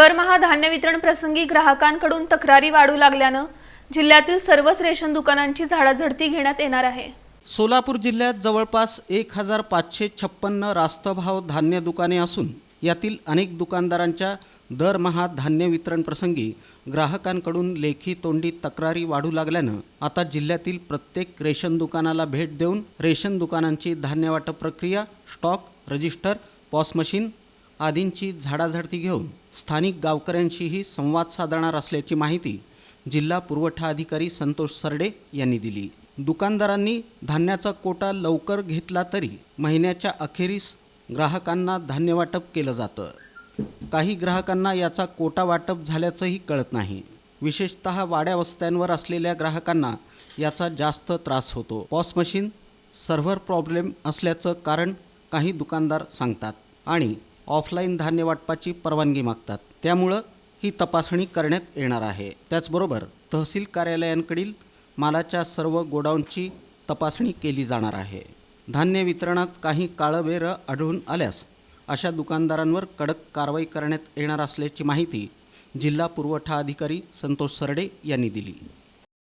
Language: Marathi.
दरमहा धान्य वितरण प्रसंगी ग्राहकांकडून तक्रारी वाढू लागल्यानं जिल्ह्यातील सर्वच रेशन दुकानांची झाडाझडती घेण्यात येणार आहे. सोलापूर जिल्ह्यात जवळपास एक हजार पाचशे छप्पन्न रास्तभाव धान्य दुकाने असून यातील अनेक दुकानदारांच्या दरमहा धान्य वितरण प्रसंगी ग्राहकांकडून लेखी तोंडी तक्रारी वाढू लागल्यानं आता जिल्ह्यातील प्रत्येक रेशन दुकानाला भेट देऊन रेशन दुकानांची धान्य वाटप प्रक्रिया स्टॉक रजिस्टर पॉस मशीन आदींची झाडाझडती घेऊन स्थानिक गावकऱ्यांशीही संवाद साधणार असल्याची माहिती जिल्हा पुरवठा अधिकारी संतोष सरडे यांनी दिली. दुकानदारांनी धान्याचा कोटा लवकर घेतला तरी महिन्याच्या अखेरीस ग्राहकांना धान्य वाटप केलं जातं. काही ग्राहकांना याचा कोटा वाटप झाल्याचंही कळत नाही. विशेषत वाड्या वस्त्यांवर असलेल्या ग्राहकांना याचा जास्त त्रास होतो. पॉस मशीन सर्व्हर प्रॉब्लेम असल्याचं कारण काही दुकानदार सांगतात. आणि ऑफलाईन धान्य वाटपाची परवानगी मागतात. त्यामुळं ही तपासणी करण्यात येणार आहे. त्याचबरोबर तहसील कार्यालयांकडील मालाच्या सर्व गोडाऊनची तपासणी केली जाणार आहे. धान्य वितरणात काही काळबेरं आढळून आल्यास अशा दुकानदारांवर कडक कारवाई करण्यात येणार असल्याची माहिती जिल्हा पुरवठा अधिकारी संतोष सरडे यांनी दिली.